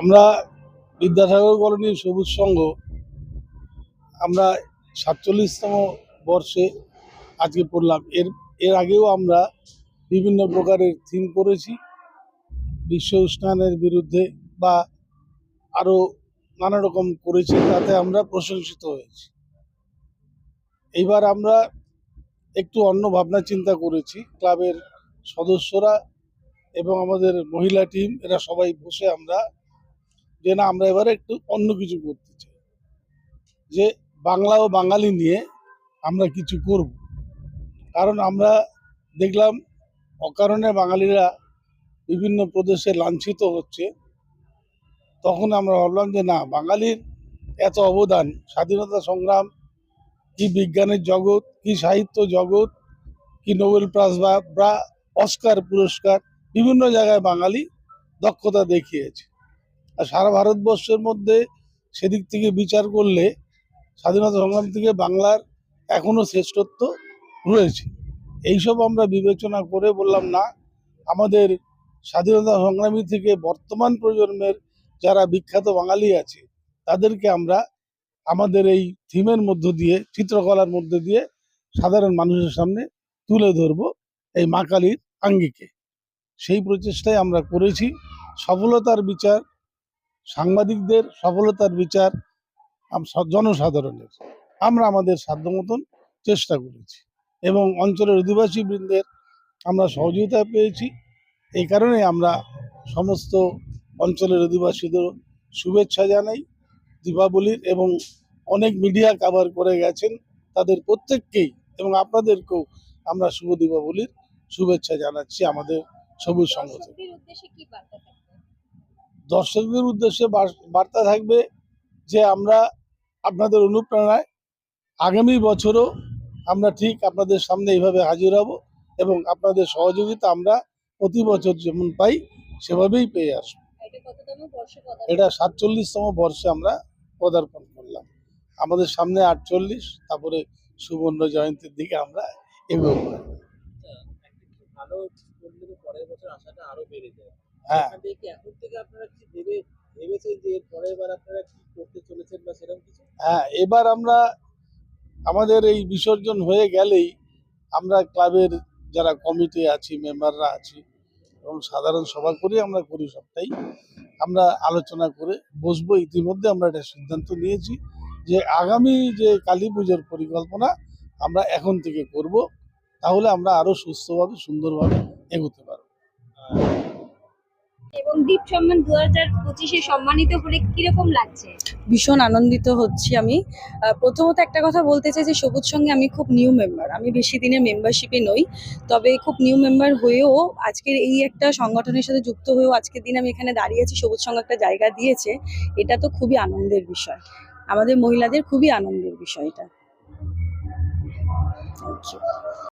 আমরা বিদ্যাসাগর কলোনি সবুজ সংঘ, আমরা সাতচল্লিশতম বর্ষে আজকে পড়লাম। এর এর আগেও আমরা বিভিন্ন প্রকারের থিম করেছি। বিশ্ব উষ্ণায়নের বিরুদ্ধে বা আরও নানা রকম করেছি, তাতে আমরা প্রশংসিত হয়েছি। এইবার আমরা একটু অন্য ভাবনা চিন্তা করেছি। ক্লাবের সদস্যরা এবং আমাদের মহিলা টিম এরা সবাই বসে আমরা যে না, আমরা এবারে একটু অন্য কিছু করতে চাই। যে বাংলা ও বাঙালি নিয়ে আমরা কিছু করব। কারণ আমরা দেখলাম অকারণে বাঙালিরা বিভিন্ন প্রদেশে লাঞ্ছিত হচ্ছে। তখন আমরা ভাবলাম যে না, বাঙালির এত অবদান, স্বাধীনতা সংগ্রাম, কি বিজ্ঞানের জগৎ, কি সাহিত্য জগৎ, কি নোবেল প্রাইজ বা অস্কার পুরস্কার বিভিন্ন জায়গায় বাঙালি দক্ষতা দেখিয়েছে। আর সারা ভারতবর্ষের মধ্যে সেদিক থেকে বিচার করলে স্বাধীনতা সংগ্রাম থেকে বাংলার এখনও শ্রেষ্ঠত্ব রয়েছে। এইসব আমরা বিবেচনা করে বললাম না, আমাদের স্বাধীনতা সংগ্রামী থেকে বর্তমান প্রজন্মের যারা বিখ্যাত বাঙালি আছে, তাদেরকে আমরা আমাদের এই থিমের মধ্য দিয়ে, চিত্রকলার মধ্যে দিয়ে সাধারণ মানুষের সামনে তুলে ধরবো এই মা কালীর আঙ্গিকে। সেই প্রচেষ্টাই আমরা করেছি। সফলতার বিচার, সাংবাদিকদের সফলতার বিচার জনসাধারণের। আমরা আমাদের সাধ্য মতন চেষ্টা করেছি এবং অঞ্চলের অধিবাসী বৃন্দের আমরা সহযোগিতা পেয়েছি। এই কারণে আমরা সমস্ত অঞ্চলের অধিবাসীদের শুভেচ্ছা জানাই। দীপাবলির এবং অনেক মিডিয়া কাভার করে গেছেন তাদের প্রত্যেককেই এবং আপনাদেরকেও আমরা শুভ দীপাবলির শুভেচ্ছা জানাচ্ছি। আমাদের সবুজ থেকে দর্শকদের উদ্দেশ্যে বার্তা থাকবে যে আমরা আপনাদের অনুপ্রেরণায় আগামী বছরও আমরা ঠিক আপনাদের সামনে এইভাবে হাজির হব এবং আপনাদের সহযোগিতা আমরা প্রতি বছর যেমন পাই সেভাবেই পেয়ে আসব। এটা সাতচল্লিশতম বর্ষে আমরা পদার্পণ করলাম। আমাদের সামনে আটচল্লিশ তারপরে সুবর্ণ জয়ন্তীর দিকে আমরা এগোবো। ভালো করলে পরের বছর আশাটা আরও বেড়ে যায়। হ্যাঁ। এখান থেকে আপনারা কি ভেবে ভেবেছেন যে পরের বার আপনারা কি করতে চলেছেন বা সেরকম কিছু? হ্যাঁ এবার আমরা আমাদের এই বিসর্জন হয়ে গেলেই আমরা ক্লাবের যারা কমিটি আছি মেম্বাররা আছি এবং সাধারণ সভা করি আমরা করি সবটাই। আমরা আলোচনা করে বসবো ইতিমধ্যে আমরা একটা সিদ্ধান্ত নিয়েছি যে আগামী যে কালী পুজোর পরিকল্পনা আমরা এখন থেকে করব। তাহলে আমরা আরও সুস্থভাবে সুন্দরভাবে এগোতে পারব। এবং দ্বীপ সম্মান দু হাজার পঁচিশে সম্মানিত হলে কীরকম লাগছে? ভীষণ আনন্দিত হচ্ছি আমি। প্রথমত একটা কথা বলতে চাই যে সবুজ সঙ্গে আমি খুব নিউ মেম্বার আমি বেশি দিনের মেম্বারশিপে নই তবে খুব নিউ মেম্বার হয়েও আজকের এই একটা সংগঠনের সাথে যুক্ত হয়েও আজকের দিন আমি এখানে দাঁড়িয়ে আছি সবুজ সঙ্গ একটা জায়গা দিয়েছে। এটা তো খুবই আনন্দের বিষয়। আমাদের মহিলাদের খুবই আনন্দের বিষয় এটা। Thank you